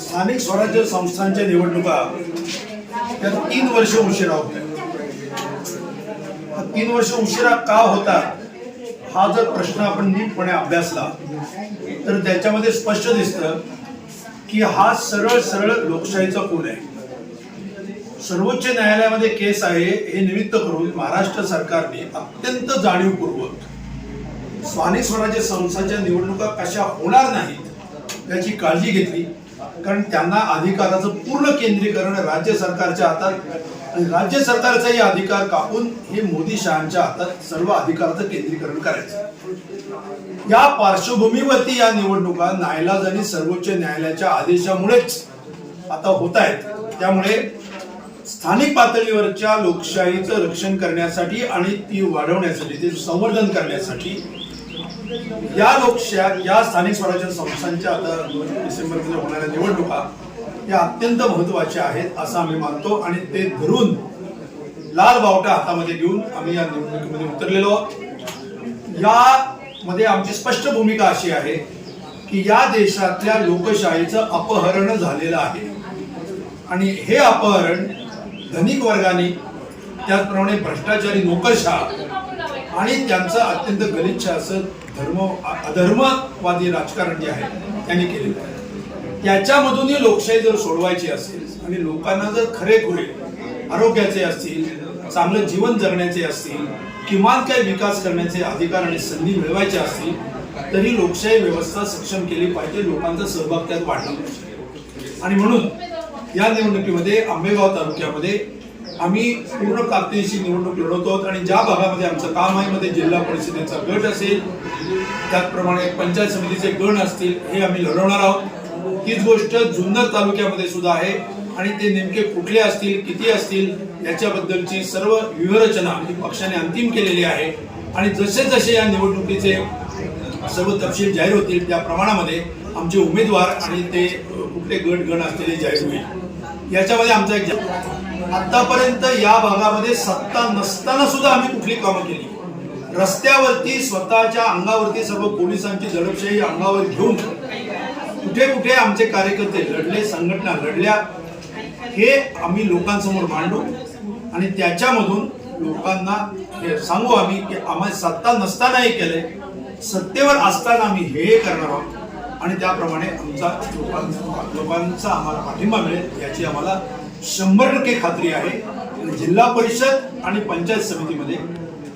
स्थानिक स्वराज्य संस्थांच्या निवडणुका त्या तीन वर्ष उशिरा होत्या तीन वर्ष उशिरा का होता हा जर प्रश्न आपण नीटपणे अभ्यासला तर त्याच्यामध्ये स्पष्ट दिसतं की हा सरळ सरळ लोकशाहीचा कोण आहे. सर्वोच्च न्यायालयामध्ये केस आहे हे निमित्त करून महाराष्ट्र सरकारने अत्यंत जाणीवपूर्वक स्थानिक स्वराज्य संस्थांच्या निवडणुका कशा होणार नाहीत याची काळजी घेतली. कारण त्यांना अधिकाराचं पूर्ण केंद्रीकरण राज्य सरकारच्या हातात आणि राज्य सरकारचाही अधिकार कापून हे मोदी शहांच्या हातात सर्व अधिकाराचं केंद्रीकरण करायचं. या पार्श्वभूमीवरती या निवडणुका आणि सर्वोच्च न्यायालयाच्या आदेशामुळेच आता होत आहेत त्यामुळे स्थानिक पातळीवरच्या लोकशाहीचं रक्षण करण्यासाठी आणि ती वाढवण्यासाठी ते संवर्धन करण्यासाठी या लोकशाह या स्थानिक स्वराज्य संस्थांच्या आता दोन डिसेंबरमध्ये होणाऱ्या निवडणुका या अत्यंत महत्त्वाच्या आहेत असं आम्ही मानतो आणि ते धरून लाल बावटा हातामध्ये घेऊन आम्ही या निवडणुकीमध्ये उतरलेलो आहोत. यामध्ये आमची स्पष्ट भूमिका अशी आहे की या देशातल्या लोकशाहीचं अपहरण झालेलं आहे. आणि हे अपहरण धनिक वर्गाने त्याचप्रमाणे भ्रष्टाचारी नोकरशाह आणि त्यांचं अत्यंत गलिच्छ असं धर्म अधर्मवादी राजकारण जे आहे त्यांनी केलेलं आहे. त्याच्यामधूनही लोकशाही जर सोडवायची असेल आणि लोकांना जर खरेखुरे आरोग्याचे असतील चांगलं जीवन जगण्याचे असतील किमान काही विकास करण्याचे अधिकार आणि संधी मिळवायच्या असतील तरी लोकशाही व्यवस्था सक्षम केली पाहिजे लोकांचा सहभाग त्यात वाढला पाहिजे. आणि म्हणून या निवडणुकीमध्ये आंबेगाव तालुक्यामध्ये आम्ही पूर्ण ताकदीशी निवडणूक लढवतो आणि ज्या भागामध्ये आमचं काम आहे मध्ये जिल्हा परिषदेचा गट असेल त्याचप्रमाणे पंचायत समितीचे गण असतील हे आम्ही लढवणार आहोत. तीच गोष्ट जुन्नर तालुक्यामध्ये सुद्धा आहे आणि ते नेमके कुठले असतील किती असतील याच्याबद्दलची सर्व व्यूहरचना ही पक्षाने अंतिम केलेली आहे. आणि जसे जसे या निवडणुकीचे सर्व तपशील जाहीर होतील त्या प्रमाणामध्ये आमचे उमेदवार आणि ते कुठले गट गण असलेले जाहीर होईल. याच्यामध्ये आमचा एक आतापर्यंत या भागामध्ये सत्ता नसताना सुद्धा आम्ही कुठली कामं केली. रस्त्यावरती स्वतःच्या अंगावरती सर्व पोलिसांची दडपशाही अंगावर घेऊन कुठे कुठे आमचे कार्यकर्ते लढले संघटना लढल्या हे आम्ही लोकांसमोर मांडू आणि त्याच्यामधून लोकांना सांगू आम्ही की आम्हाला सत्ता नसतानाही केलंय सत्तेवर असताना आम्ही हे करणार आहोत आणि त्याप्रमाणे आमचा लोकांचा आम्हाला पाठिंबा मिळेल याची आम्हाला शंभर टक्के खात्री आहे. जिल्हा परिषद आणि पंचायत समितीमध्ये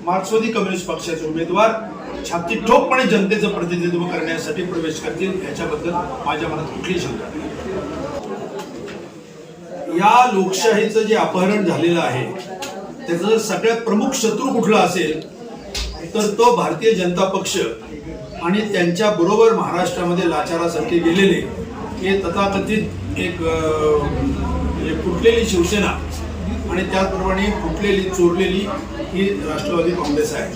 मार्क्सवादी कम्युनिस्ट पक्षाचे उमेदवार छाती ठोकपणे जनतेचं प्रतिनिधित्व करण्यासाठी प्रवेश करतील याच्याबद्दल माझ्या मनात कुठलीही शंका नाही. या लोकशाहीचं जे अपहरण झालेलं आहे त्याचा जर सगळ्यात प्रमुख शत्रू कुठला असेल तर तो भारतीय जनता पक्ष आणि त्यांच्या बरोबर महाराष्ट्रामध्ये लाचारासारखे गेलेले हे तथाकथित एक म्हणजे फुटलेली शिवसेना आणि त्याचप्रमाणे फुटलेली चोरलेली ही राष्ट्रवादी काँग्रेस आहे.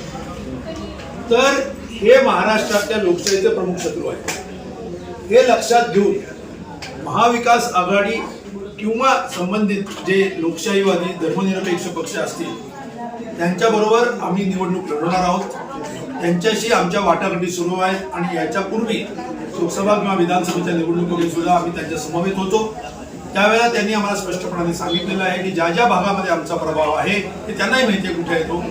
तर हे महाराष्ट्रातल्या लोकशाहीचे प्रमुख शत्रू आहे हे लक्षात घेऊन महाविकास आघाडी किंवा संबंधित जे लोकशाहीवादी धर्मनिरपेक्ष पक्ष असतील त्यांच्याबरोबर आम्ही निवडणूक लढवणार आहोत. त्यांच्याशी आमच्या वाटाघाटी सुरू आहेत आणि याच्यापूर्वी लोकसभा किंवा विधानसभेच्या निवडणुकीमध्ये सुद्धा आम्ही त्यांच्या समवेत होतो. त्यावेळेला त्यांनी आम्हाला स्पष्टपणाने सांगितलेलं आहे की ज्या ज्या भागामध्ये आमचा प्रभाव आहे ते त्यांनाही माहिती आहे कुठे येतो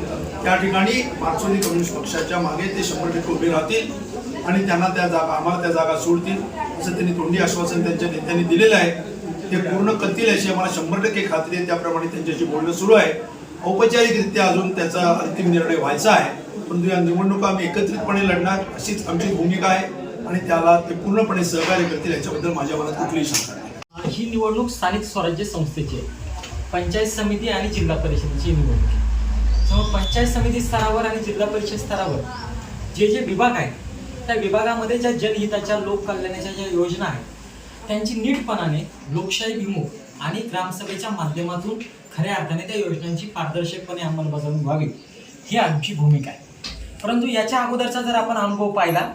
त्या ठिकाणी मार्क्सवादी कम्युनिस्ट पक्षाच्या मागे ते शंभर टक्के उभे राहतील आणि त्यांना त्या जागा आम्हाला त्या जागा सोडतील असं त्यांनी तोंडी आश्वासन त्यांच्या नेत्यांनी दिलेलं आहे. ते पूर्ण करतील अशी आम्हाला शंभर टक्के खात्री आहे. त्याप्रमाणे त्यांच्याशी बोलणं सुरू आहे. औपचारिकरित्या अजून त्याचा अंतिम निर्णय व्हायचा आहे. परंतु या निवडणुका आम्ही एकत्रितपणे लढणार अशीच आमची भूमिका आहे. आणि त्याला ते पूर्णपणे सहकार्य करतील याच्याबद्दल माझ्या मनात कुठलीही शंका नाही. ही निवडणूक स्थानिक स्वराज्य संस्थेची आहे. पंचायत समिती आणि जिल्हा परिषदेची निवडणूक आहे. त्यामुळे पंचायत समिती स्तरावर आणि जिल्हा परिषद स्तरावर जे जे विभाग आहेत त्या विभागामध्ये ज्या जनहिताच्या लोककल्याणाच्या ज्या योजना आहेत त्यांची नीटपणाने लोकशाही विमुख आणि ग्रामसभेच्या माध्यमातून खऱ्या अर्थाने त्या योजनांची पारदर्शकपणे अंमलबजावणी व्हावी ही आमची भूमिका आहे. परंतु याच्या अगोदरचा जर आपण अनुभव पाहिला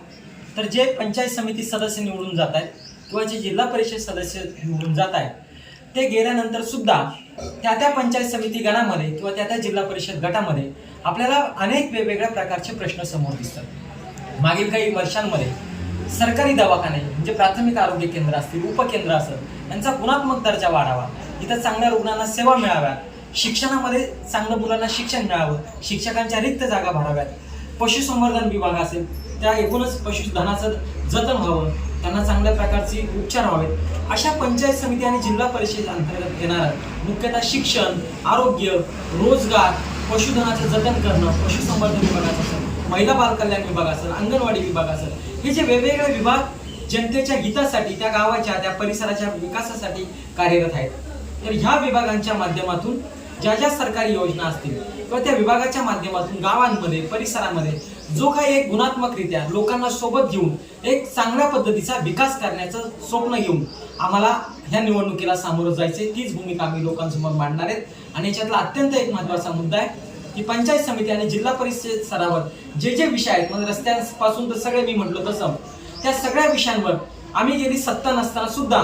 तर जे पंचायत समिती सदस्य निवडून जात आहेत किंवा जे जिल्हा परिषद सदस्य निवडून जात आहेत ते गेल्यानंतर सुद्धा त्या त्या पंचायत समिती गणामध्ये किंवा त्या त्या जिल्हा परिषद गटामध्ये आपल्याला अनेक वेगवेगळ्या प्रकारचे प्रश्न समोर दिसतात. मागील काही वर्षांमध्ये सरकारी दवाखाने म्हणजे प्राथमिक आरोग्य केंद्र असतील उपकेंद्र असत यांचा गुणात्मक दर्जा वाढावा. इथं चांगल्या रुग्णांना सेवा मिळाव्या शिक्षणामध्ये चांगलं मुलांना शिक्षण मिळावं. शिक्षकांच्या रिक्त जागा भराव्यात. पशुसंवर्धन विभाग असेल त्या एकूणच पशुधनाचं जतन व्हावं. त्यांना चांगल्या प्रकारचे उपचार व्हावेत. अशा पंचायत समिती आणि जिल्हा परिषद अंतर्गत येणार मुख्यतः शिक्षण आरोग्य रोजगार पशुधनाचं जतन करणं पशुसंवर्धन विभागाचं असेल महिला बालकल्याण विभाग असेल अंगणवाडी विभाग असेल हे जे वेगवेगळे विभाग जनतेच्या हितासाठी त्या गावाच्या त्या परिसराच्या विकासासाठी कार्यरत आहेत. तर ह्या विभागांच्या माध्यमातून ज्या ज्या सरकारी योजना असतील किंवा त्या विभागाच्या माध्यमातून गावांमध्ये परिसरामध्ये जो काही एक गुणात्मकरित्या लोकांना सोबत घेऊन एक चांगल्या पद्धतीचा विकास करण्याचं स्वप्न घेऊन आम्हाला ह्या निवडणुकीला सामोरं जायचे तीच भूमिका आम्ही लोकांसमोर मांडणार आहेत. आणि याच्यातला अत्यंत एक महत्त्वाचा मुद्दा आहे की पंचायत समिती आणि जिल्हा परिषद स्तरावर जे जे विषय आहेत म्हणजे रस्त्यांपासून तर सगळे मी म्हटलो तसं त्या सगळ्या विषयांवर आम्ही गेली सत्ता नसताना सुद्धा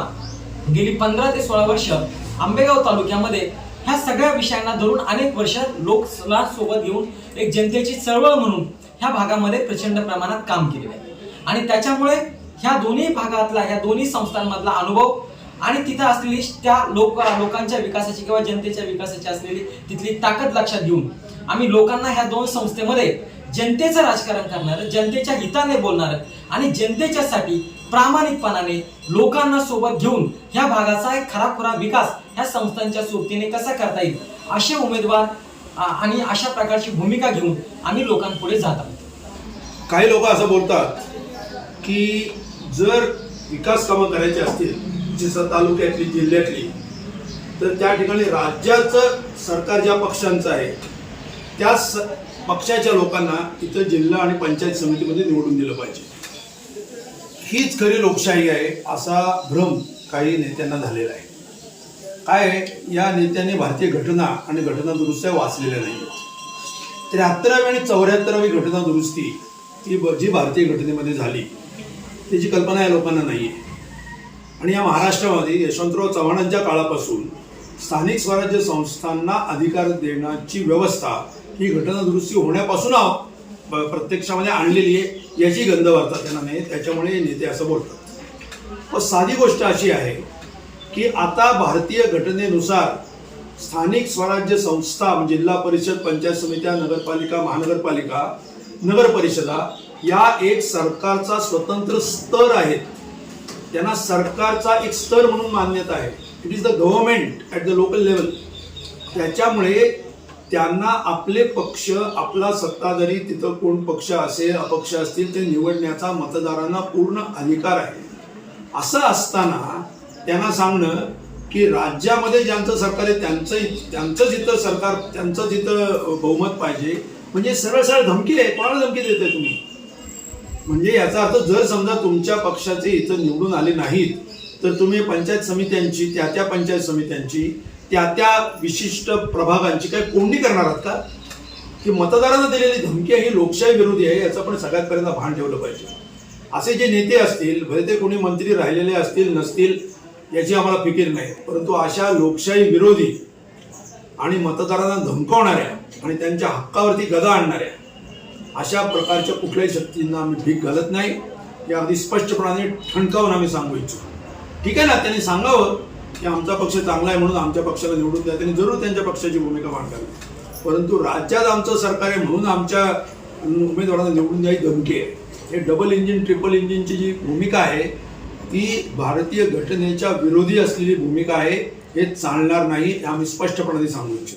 गेली पंधरा ते सोळा वर्ष आंबेगाव तालुक्यामध्ये ह्या सगळ्या विषयांना धरून अनेक वर्ष लोकला सोबत घेऊन एक जनतेची चळवळ म्हणून ह्या भागामध्ये प्रचंड प्रमाणात काम केलेलं आहे. आणि त्याच्यामुळे ह्या दोन्ही भागातला ह्या दोन्ही संस्थांमधला अनुभव आणि तिथं असलेली त्या लोक लोकांच्या विकासाची किंवा जनतेच्या विकासाची असलेली तिथली ताकद लक्षात घेऊन आम्ही लोकांना ह्या दोन संस्थेमध्ये जनतेचं राजकारण करणारं जनतेच्या हिताने बोलणारं आणि जनतेच्यासाठी प्रामाणिकपणाने लोकांना सोबत घेऊन ह्या भागाचा एक खराखुरा विकास ह्या संस्थांच्या सोबतीने कसा करता येईल असे उमेदवार आणि अशा प्रकारची भूमिका घेऊन आम्ही लोकांपुढे जात आहोत. काही लोक असं बोलतात की जर विकास कामं करायची असतील जसं तालुक्यातली जिल्ह्यातली तर त्या ठिकाणी राज्याचं सरकार ज्या पक्षांचं आहे त्या स पक्षाच्या लोकांना इथं जिल्हा आणि पंचायत समितीमध्ये निवडून दिलं पाहिजे. हीच खरी लोकशाही आहे असा भ्रम काही नेत्यांना झालेला आहे. काय आहे, या नेत्याने भारतीय घटना आणि घटना दुरुस्त्या वाचलेल्या नाही त्र्याहत्तरावी आणि चौऱ्याहत्तरावी घटना दुरुस्ती ती ब- जी भारतीय घटनेमध्ये झाली त्याची कल्पना या लोकांना नाही आहे आणि या महाराष्ट्रामध्ये यशवंतराव चव्हाणांच्या काळापासून स्थानिक स्वराज्य संस्थांना अधिकार देण्याची व्यवस्था ही घटना दुरुस्ती होण्यापासून ब- प्रत्यक्षामध्ये आणलेली आहे याची गंधवार्ता त्यांना नाही त्याच्यामुळे नेते असं बोलतात. पण साधी गोष्ट अशी आहे की आता भारतीय घटनेनुसार स्थानिक स्वराज्य संस्था म्हणजे जिल्हा परिषद पंचायत समित्या नगरपालिका महानगरपालिका नगर परिषदा या एक सरकारचा स्वतंत्र स्तर आहेत त्यांना सरकारचा एक स्तर म्हणून मान्यता आहे. It is the government at the local level त्याच्यामुळे त्यांना आपले पक्ष आपला सत्ताधारी तिथं कोण पक्ष असेल अपक्ष असतील ते निवडण्याचा मतदारांना पूर्ण अधिकार आहे. असं असताना त्यांना सांगणं की राज्यामध्ये ज्यांचं सरकार आहे त्यांचं त्यांचं जिथं सरकार त्यांचं जिथं बहुमत पाहिजे म्हणजे सरळ सरळ धमकी आहे कोणाला धमकी देते तुम्ही? म्हणजे याचा अर्थ जर समजा तुमच्या पक्षाचे इथं निवडून आले नाहीत तर तुम्ही पंचायत समित्यांची त्या त्या पंचायत समित्यांची त्या त्या विशिष्ट प्रभागांची काय कोंडी करणार आहात का? की मतदारांना दिलेली धमकी ही लोकशाही विरोधी आहे याचं पण सगळ्यात पर्यंत भान ठेवलं पाहिजे. असे जे नेते असतील भले ते कोणी मंत्री राहिलेले असतील नसतील याची आम्हाला फिकीर नाही. परंतु अशा लोकशाही विरोधी आणि मतदारांना धमकावणाऱ्या आणि त्यांच्या हक्कावरती गदा आणणाऱ्या अशा प्रकारच्या कुठल्याही शक्तींना आम्ही भीक घालत नाही. हे अगदी स्पष्टपणाने ठणकावून आम्ही सांगू इच्छितो. ठीक आहे ना? त्यांनी सांगावं की आमचा पक्ष चांगला आहे म्हणून आमच्या पक्षाला निवडून द्या. त्यांनी जरूर त्यांच्या पक्षाची भूमिका मांडावी. परंतु राज्यात आमचं सरकार आहे म्हणून आमच्या उमेदवारांना निवडून द्यायची धमकी आहे. हे डबल इंजिन ट्रिपल इंजिनची जी भूमिका आहे ती भारतीय घटनेच्या विरोधी असलेली भूमिका आहे हे चालणार नाही हे आम्ही स्पष्टपणाने सांगू इच्छितो.